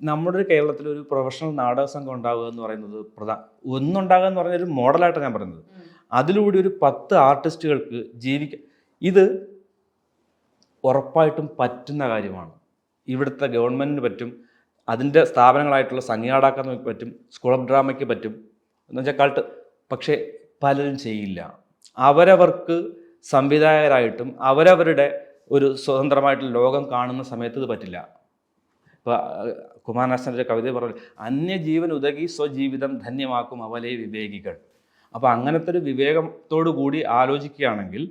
നമ്മുടെ ഒരു കേരളത്തിൽ ഒരു പ്രൊഫഷണൽ നാടക സംഘം ഉണ്ടാവുക എന്ന് പറയുന്നത് പ്രധാന ഒന്നുണ്ടാകുക എന്ന് പറഞ്ഞ ഒരു മോഡലായിട്ടാണ് ഞാൻ പറയുന്നത്. അതിലൂടെ ഒരു പത്ത് ആർട്ടിസ്റ്റുകൾക്ക് ജീവിക്കാൻ ഇത് ഉറപ്പായിട്ടും പറ്റുന്ന കാര്യമാണ്. ഇവിടുത്തെ ഗവൺമെന്റിന് പറ്റും അതിന്റെ സ്ഥാപനങ്ങളായിട്ടുള്ള സംഗീതാടാക്കാൻ പറ്റും സ്കൂൾ ഓഫ് ഡ്രാമയ്ക്ക് പറ്റും എന്ന് വെച്ചാൽ കൾട്ട് പക്ഷേ പലരും ചെയ്യില്ല. അവരവർക്ക് സംവിധായകരായിട്ടും അവരവരുടെ ഒരു സ്വതന്ത്രമായിട്ടുള്ള ലോകം കാണുന്ന സമയത്ത് ഇത് പറ്റില്ല. ഇപ്പോൾ കുമാരനാശന്റെ കവിത പറഞ്ഞു അന്യജീവൻ ഉതകി സ്വജീവിതം ധന്യമാക്കും അവലേ വിവേകികൾ. അപ്പോൾ അങ്ങനത്തെ ഒരു വിവേകത്തോടു കൂടി ആലോചിക്കുകയാണെങ്കിൽ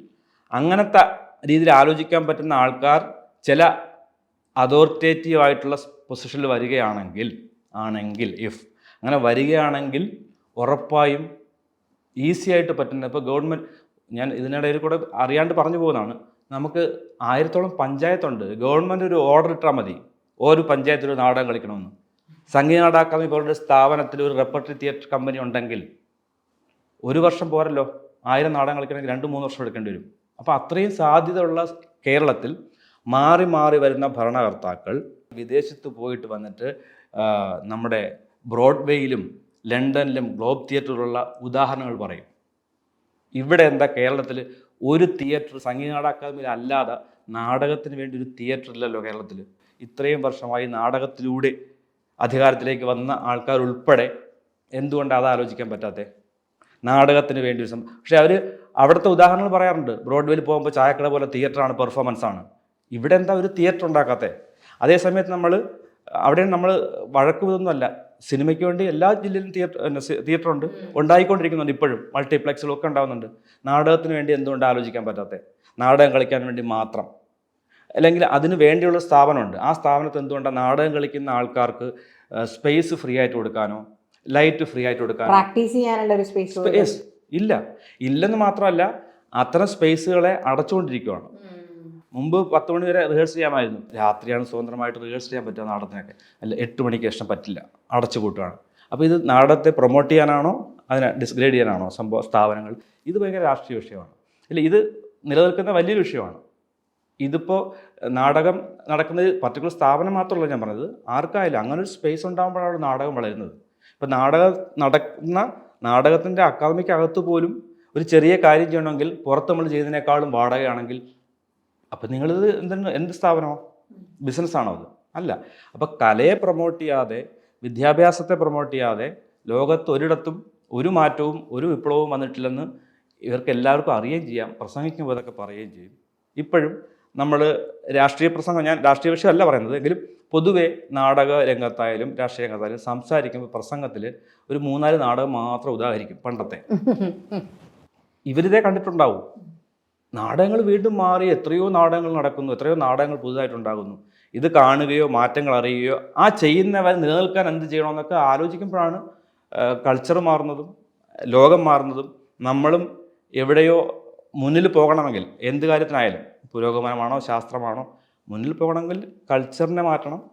അങ്ങനത്തെ രീതിയിൽ ആലോചിക്കാൻ പറ്റുന്ന ആൾക്കാർ ചില അതോറിറ്റേറ്റീവ് ആയിട്ടുള്ള പൊസിഷനിൽ വരികയാണെങ്കിൽ ആണെങ്കിൽ ഇഫ് അങ്ങനെ വരികയാണെങ്കിൽ ഉറപ്പായും ഈസി ആയിട്ട് പറ്റുന്ന ഇപ്പോൾ ഗവൺമെന്റ് ഞാൻ ഇതിനിടയിൽ കൂടെ അറിയാണ്ട് പറഞ്ഞു പോകുന്നതാണ് നമുക്ക് ആയിരത്തോളം പഞ്ചായത്തുണ്ട് ഗവൺമെന്റ് ഒരു ഓർഡർ ഇട്ടാൽ മതി. ഓരോ പഞ്ചായത്തിൽ ഒരു നാടകം കളിക്കണമെന്ന്. സംഗീത നാടക അക്കാദമി പോലുള്ള സ്ഥാപനത്തിൽ ഒരു റെപ്പർട്ടറി തിയേറ്റർ കമ്പനി ഉണ്ടെങ്കിൽ ഒരു വർഷം പോരല്ലോ. ആയിരം നാടകം കളിക്കണമെങ്കിൽ രണ്ട് മൂന്ന് വർഷം എടുക്കേണ്ടി വരും. അപ്പോൾ അത്രയും സാധ്യതയുള്ള കേരളത്തിൽ മാറി മാറി വരുന്ന ഭരണകർത്താക്കൾ വിദേശത്ത് പോയിട്ട് വന്നിട്ട് നമ്മുടെ ബ്രോഡ്വേയിലും ലണ്ടനിലും ഗ്ലോബ് തിയേറ്ററിലുള്ള ഉദാഹരണങ്ങൾ പറയും. ഇവിടെ എന്താ കേരളത്തിൽ ഒരു തിയേറ്റർ സംഗീത അക്കാദമിയിൽ അല്ലാതെ നാടകത്തിന് വേണ്ടി ഒരു തിയേറ്റർ ഇല്ലല്ലോ കേരളത്തിൽ ഇത്രയും വർഷമായി നാടകത്തിലൂടെ അധികാരത്തിലേക്ക് വന്ന ആൾക്കാർ ഉൾപ്പെടെ എന്തുകൊണ്ടാണ് അത് ആലോചിക്കാൻ പറ്റാത്തത് നാടകത്തിന് വേണ്ടി ഒരു സംഭവം പക്ഷേ അവർ അവിടുത്തെ ഉദാഹരണങ്ങൾ പറയാറുണ്ട്. ബ്രോഡ്വേയിൽ പോകുമ്പോൾ ചായക്കട പോലെ തിയേറ്ററാണ് പെർഫോമൻസ് ആണ്. ഇവിടെ എന്താ ഒരു തിയേറ്റർ ഉണ്ടാക്കാത്തേ? അതേസമയത്ത് നമ്മൾ അവിടെ നമ്മൾ വഴക്ക് വിതൊന്നുമല്ല സിനിമയ്ക്ക് വേണ്ടി എല്ലാ ജില്ലയിലും തിയേറ്റർ തിയേറ്റർ ഉണ്ട്. ഉണ്ടായിക്കൊണ്ടിരിക്കുന്നുണ്ട് ഇപ്പോഴും. മൾട്ടിപ്ലക്സുകളൊക്കെ ഉണ്ടാകുന്നുണ്ട് നാടകത്തിന് വേണ്ടി എന്തുകൊണ്ട് ആലോചിക്കാൻ പറ്റാത്തത് നാടകം കളിക്കാൻ വേണ്ടി മാത്രം. അല്ലെങ്കിൽ അതിന് വേണ്ടിയുള്ള സ്ഥാപനമുണ്ട്. ആ സ്ഥാപനത്തിൽ എന്തുകൊണ്ടാണ് നാടകം കളിക്കുന്ന ആൾക്കാർക്ക് സ്പേസ് ഫ്രീ ആയിട്ട് കൊടുക്കാനോ ലൈറ്റ് ഫ്രീ ആയിട്ട് കൊടുക്കാനോ? പ്രാക്ടീസ് ചെയ്യാനുള്ള ഒരു സ്പേസ് ഇല്ല. ഇല്ലെന്ന് മാത്രമല്ല അത്തരം സ്പേസുകളെ അടച്ചുകൊണ്ടിരിക്കുകയാണ് മുമ്പ് പത്ത് മണി വരെ റിഹേഴ്സ് ചെയ്യാമായിരുന്നു. രാത്രിയാണ് സ്വതന്ത്രമായിട്ട് റിഹേഴ്സ് ചെയ്യാൻ പറ്റുക നാടകത്തിനൊക്കെ. അല്ല എട്ട് മണിക്ക് ശേഷം പറ്റില്ല. അടച്ചു കൂട്ടുകയാണ് അപ്പോൾ ഇത് നാടകത്തെ പ്രൊമോട്ട് ചെയ്യാനാണോ? അതിനെ ഡിസ്ഗ്രേഡ് ചെയ്യാനാണോ സംഭവ സ്ഥാപനങ്ങൾ? ഇത് ഭയങ്കര രാഷ്ട്രീയ വിഷയമാണ്. അല്ല ഇത് നിലനിൽക്കുന്ന വലിയൊരു വിഷയമാണ്. ഇതിപ്പോൾ നാടകം നടക്കുന്ന പർട്ടിക്കുലർ സ്ഥാപനം മാത്രമല്ല ഞാൻ പറഞ്ഞത് ആർക്കായാലും അങ്ങനെ ഒരു സ്പേസ് ഉണ്ടാകുമ്പോഴാണ് നാടകം വളരുന്നത്. ഇപ്പം നാടകം നടക്കുന്ന നാടകത്തിന്റെ അക്കാദമിക്ക് അകത്ത് പോലും ഒരു ചെറിയ കാര്യം ചെയ്യണമെങ്കിൽ പുറത്ത് നമ്മൾ ചെയ്തതിനേക്കാളും വാടകയാണെങ്കിൽ അപ്പം നിങ്ങളിത് എന്താണ് എന്ത് സ്ഥാപനമോ? ബിസിനസ്സാണോ അത്? അല്ല. അപ്പം കലയെ പ്രൊമോട്ട് ചെയ്യാതെ വിദ്യാഭ്യാസത്തെ പ്രൊമോട്ട് ചെയ്യാതെ ലോകത്ത് ഒരിടത്തും ഒരു മാറ്റവും ഒരു വിപ്ലവവും വന്നിട്ടില്ലെന്ന് ഇവർക്ക് എല്ലാവർക്കും അറിയുകയും ചെയ്യാം പ്രസംഗിക്കുമ്പോൾ ഇതൊക്കെ പറയുകയും ചെയ്യും. ഇപ്പോഴും നമ്മൾ രാഷ്ട്രീയ പ്രസംഗം ഞാൻ രാഷ്ട്രീയ വിഷയമല്ല പറയുന്നത് എങ്കിലും പൊതുവെ നാടക രംഗത്തായാലും രാഷ്ട്രീയ രംഗത്തായാലും സംസാരിക്കുമ്പോൾ പ്രസംഗത്തിൽ ഒരു മൂന്നാൽ നാടകം മാത്രം ഉദാഹരിക്കും പണ്ടത്തെ. ഇവരിതേ കണ്ടിട്ടുണ്ടാവും. നാടകങ്ങൾ വീണ്ടും മാറി എത്രയോ നാടകങ്ങൾ നടക്കുന്നു എത്രയോ നാടകങ്ങൾ പുതുതായിട്ടുണ്ടാകുന്നു. ഇത് കാണുകയോ മാറ്റങ്ങൾ അറിയുകയോ ആ ചെയ്യുന്നവർ നിലനിൽക്കാൻ എന്ത് ചെയ്യണമെന്നൊക്കെ ആലോചിക്കുമ്പോഴാണ് കൾച്ചർ മാറുന്നതും ലോകം മാറുന്നതും നമ്മളും എവിടെയോ മുന്നിൽ പോകണമെങ്കിൽ എന്ത് കാര്യത്തിനായാലും പുരോഗമനമാണോ ശാസ്ത്രമാണോ മുന്നിൽ പോകണമെങ്കിൽ കൾച്ചറിനെ മാറ്റണം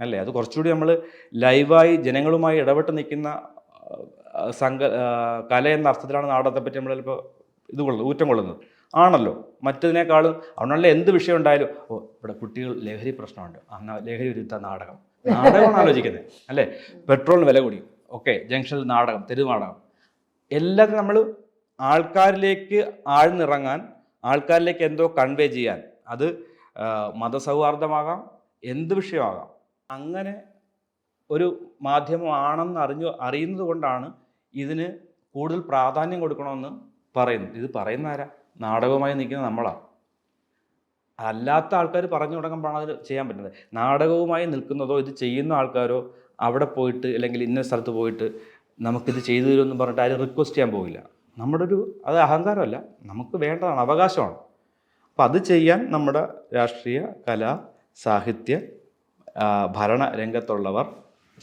അല്ലേ? അത് കുറച്ചുകൂടി നമ്മൾ ലൈവായി ജനങ്ങളുമായി ഇടപെട്ട് നിൽക്കുന്ന സംഘ കല എന്ന അർത്ഥത്തിലാണ് നാടകത്തെ പറ്റി നമ്മൾ ചിലപ്പോൾ ഇത് കൊള്ളുന്നത് ഊറ്റം കൊള്ളുന്നത്. ആണല്ലോ. മറ്റതിനേക്കാളും അവിടെയുള്ള എന്ത് വിഷയം ഉണ്ടായാലും ഓ ഇവിടെ കുട്ടികൾ ലഹരി പ്രശ്നമുണ്ട്. അന്ന ലഹരി വിരുദ്ധ നാടകം. നാടകമാണ് ആലോചിക്കുന്നത് അല്ലേ? പെട്രോളിന് വില കൂടി. ഓക്കെ ജംഗ്ഷനിൽ നാടകം തെരുവ് നാടകം. എല്ലാത്തിനും നമ്മൾ ആൾക്കാരിലേക്ക് ആഴ്ന്നിറങ്ങാൻ ആൾക്കാരിലേക്ക് എന്തോ കൺവേ ചെയ്യാൻ. അത് മതസൗഹാർദ്ദമാകാം എന്ത് വിഷയമാകാം. അങ്ങനെ ഒരു മാധ്യമമാണെന്ന് അറിഞ്ഞു അറിയുന്നത് കൊണ്ടാണ് ഇതിന് കൂടുതൽ പ്രാധാന്യം കൊടുക്കണമെന്ന് പറയുന്നത്. ഇത് പറയുന്ന ആരാ? നാടകവുമായി നിൽക്കുന്ന നമ്മളാണ് അല്ലാത്ത ആൾക്കാർ പറഞ്ഞു തുടങ്ങുമ്പോഴാണ് അത് ചെയ്യാൻ പറ്റുന്നത്. നാടകവുമായി നിൽക്കുന്നതോ ഇത് ചെയ്യുന്ന ആൾക്കാരോ അവിടെ പോയിട്ട് അല്ലെങ്കിൽ ഇന്ന സ്ഥലത്ത് പോയിട്ട് നമുക്കിത് ചെയ്തു തരുമെന്ന് പറഞ്ഞിട്ട് ആരും റിക്വസ്റ്റ് ചെയ്യാൻ പോകില്ല നമ്മുടെ ഒരു അത് അഹങ്കാരമല്ല നമുക്ക് വേണ്ടതാണ് അവകാശമാണ്. അപ്പം അത് ചെയ്യാൻ നമ്മുടെ രാഷ്ട്രീയ കലാ സാഹിത്യ ഭരണ രംഗത്തുള്ളവർ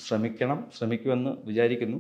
ശ്രമിക്കണം ശ്രമിക്കുമെന്ന് വിചാരിക്കുന്നു.